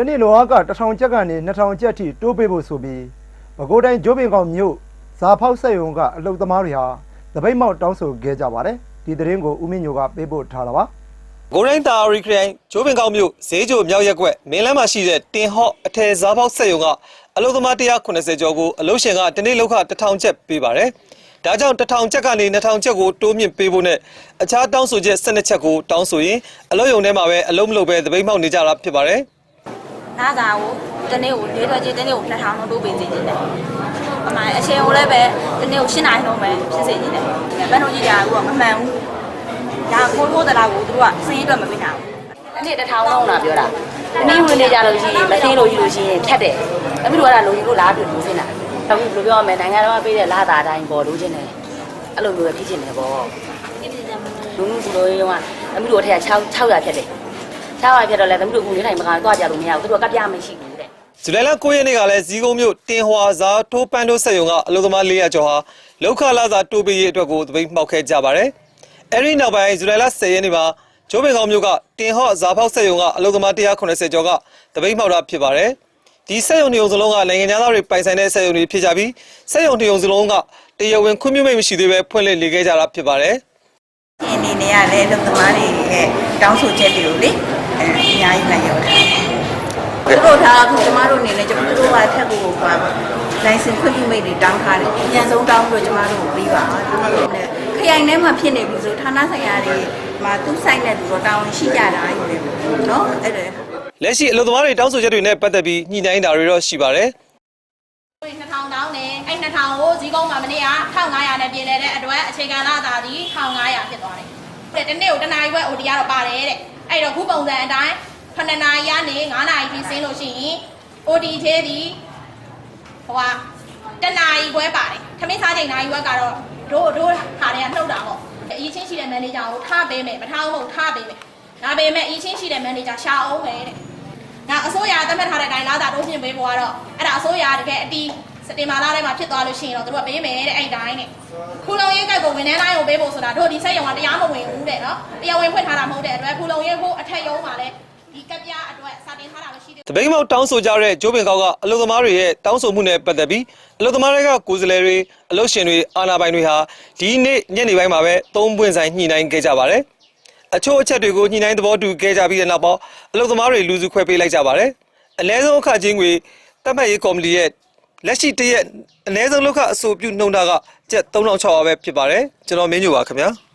တနေ့လောက1000ကျပ်ကနေ2000ကျပ်ထိတိုးပေးဖို့ဆိုပြီးပဲခူးတိုင်းဂျိုးပင်ကောင်မြို့ဇာဖောက်ဆက်ယုံကအလုတ်သမားတွေဟာသပိတ်မောက်တောင်းဆိုခဲ့ကြပါတယ်ဒီသတင်းကိုဦးမင်းညိုကပေးပို့ထားတာပါဂိုရိုင်းတာရီခရိုင်ဂျိုးပင်ကောက်မြို့ဈေးချိုမြောက်ရက်ကွက်မင်းလမ်းမှာရှိတဲ့တင်ဟော့အထယ်စားပေါက်ဆက်ယုံကအလုပ်သမား190ကျော်ကိုအလုပ်ရှင်ကတနေ့လောက်ခ1000ကျပ်ပေးပါတယ်။ဒါကြောင့်1000ကျပ်ကနေ2000ကျပ်ကိုတိုးမြင့်ပေးဖို့နဲ့အခြားတောင်းဆိုချက်12ချက်ကိုတောင်းဆိုရင်အလုပ်ရုံထဲမှာပဲအလုပ်မလုပ်ပဲတပိတ်မှောက်နေကြတာဖြစ်ပါတယ်။ နားစာကိုတနေ့ကို၄ထွက်ချင်းတနေ့ကို2000လုံးတိုးပေးစေချင်တယ်။အမှန်အချင်းကိုလည်းပဲတနေ့ကို8နိုင်လုံးပဲဖြစ်စေချင်တယ်။ဘယ်လိုကြည့်ကြဘူးကမမှန်ဘူး။ဒါကိုကိုတလားကိုသူတို့ကစင်းအတွက်မပေးနိုင်ဘူး။အနည်းတစ်ထောင်လုံးလာပြောတာအနည်းဝင်နေကြလို့ရှိရင်မသိလို့ရှိလို့ရှိရင်ဖြတ်တယ်အမိတို့ကလိုချင်လို့လားတွေ့လို့စင်းတာအခုဘယ်လိုပြောရမလဲနိုင်ငံတော်ကပေးတဲ့လာတာအတိုင်းပေါ်လို့ချင်းတယ်အဲ့လိုမျိုးပဲဖြစ်ချင်တယ်ပေါ့လူမှုစုလို့ရောအမိတို့အထက်က6 600ဖြတ်တယ် 600ဖြတ်တော့လဲသမီးတို့ကူနေနိုင်မကန်တော့ကြလို့မရဘူးသူတို့ကကပြမရှိဘူးတဲ့ဇူလိုင်လ9ရက်နေ့ကလည်းဇီးကုန်းမြို့တင်ဟွာဇာထိုးပန်းတို့ဆက်ယုံကအလုပ်သမား400ကျော်ဟာလောက်ခလာစာတိုးပေးရေးအတွက်ကိုတပိတ်မှောက်ခဲ့ကြပါတယ်။အဲဒီနောက်ပိုင်းဇူလိုင်လ10ရက်နေ့မှာဂျိုးပင်ကောင်မြို့ကတင်ဟော့ဇာဖောက်ဆက်ယုံကအလုပ်သမား190ကျော်ကတပိတ်မှောက်တာဖြစ်ပါတယ်။ဒီဆက်ယုံနေုံစလုံးကနိုင်ငံသားတွေပိုင်ဆိုင်တဲ့ဆက်ယုံတွေဖြစ်ကြပြီးဆက်ယုံနေုံစလုံးကတရားဝင်ခွင့်ပြုမိတ်မရှိသေးပဲဖွင့်လှစ်နေခဲ့ကြတာဖြစ်ပါတယ်။ဒီအနေနဲ့ကလည်းလုံသမားတွေရဲ့တောင်းဆိုချက်တွေကိုလေ အဲအများကြီးလိုက်ရောက်ထားသူတို့ထားအခုကျမတို့အနေနဲ့ကျမတို့ကထက်ကိုပါလိုင်စင်ခွင့်ပြုမိတ်တွေတောင်းထားတယ်အញ្ဆုံးတောင်းလို့ကျမတို့ကိုပြီးပါနဲ့ခရိုင်ထဲမှာဖြစ်နေပြီဆိုဌာနဆိုင်ရာတွေမှာသူ့ဆိုင်နဲ့သူတော့တောင်းရှိကြတာယူတယ်နော်အဲ့ဒါလက်ရှိအလုပ်သမားတွေတောင်းဆိုချက်တွေနဲ့ပတ်သက်ပြီးညှိနှိုင်းတာတွေတော့ရှိပါတယ်2000တောင်းတယ်အဲ့2000ကိုဈေးကုန်းမှာမနေ့က1500နဲ့ပြင်လဲတဲ့အတွက်အခြေခံလာတာဒီ1500ဖြစ်သွားတယ်။တဲ့တနေ့ကိုတနာရီပဲ OT ကတော့ပါတယ်တဲ့။ အဲ့တော့ခုပုံစံအတိုင်း9နာရီကနေ9နာရီပြီးဆင်းလို့ရှိရင် OT သေးသည်ဟိုဟာတနာရီခွဲပါတယ်။ခမင်းစားချိန်နာရီခွဲကတော့တို့တို့ဟာတွေကနှုတ်တာပေါ့။အရင်ချင်းရှိတဲ့မန်နေဂျာကိုထားပေးမယ်မထားဘူးထားပေးမယ်။ဒါပေမဲ့အရင်ချင်းရှိတဲ့မန်နေဂျာရှာအောင်မယ်တဲ့။ငါအစိုးရသတ်မှတ်ထားတဲ့အတိုင်းလာတာတိုးပြင်ပေးဖို့ကတော့အဲ့ဒါအစိုးရတကယ်အတီးစတင်မာလာထဲမှာဖြစ်သွားလို့ရှိရင်တော့တို့ကပေးမယ်တဲ့အဲ့တိုင်းနဲ့ခုလုံရေးကတ်ကို ဝန်ထမ်းတိုင်းကိုပေးဖို့ဆိုတာတို့ဒီစက်ရုံကတရားမဝင်ဘူးတဲ့နော်တရားဝင်ဖွင့်ထားတာမဟုတ်တဲ့အတွက်ခုလုံရေးကိုအထက်ရုံးမှာလည်းဒီကတ်ပြအတွက်စာတင်ထားတာမရှိသေးဘူးတပိတ်မောက်တောင်းဆိုကြတဲ့ဂျိုးပင်ကောက်ကအလုပ်သမားတွေရဲ့တောင်းဆိုမှုနဲ့ပတ်သက်ပြီးအလုပ်သမားတွေကကိုယ်စားလှယ်တွေအလုပ်ရှင်တွေအာဏာပိုင်တွေဟာဒီနေ့ညနေပိုင်းမှာပဲသုံးပွင့်ဆိုင်ညှိနှိုင်းခဲ့ကြပါတယ်။အချို့အချက်တွေကိုညှိနှိုင်းသဘောတူခဲ့ကြပြီးတဲ့နောက်ပေါ့အလုပ်သမားတွေလူစုခွဲပေးလိုက်ကြပါတယ်။အ ਨੇ ဆုံးအခချင်းတွေတတ်မှတ်ရေးကော်မတီရဲ့ လက်ရှိတရက်အ ਨੇ ဆုံးလောက်ခအဆိုပြုနှုံတာကကျပ်3600ပဲဖြစ်ပါတယ်။ကျွန်တော်မင်းညိုပါခင်ဗျာ။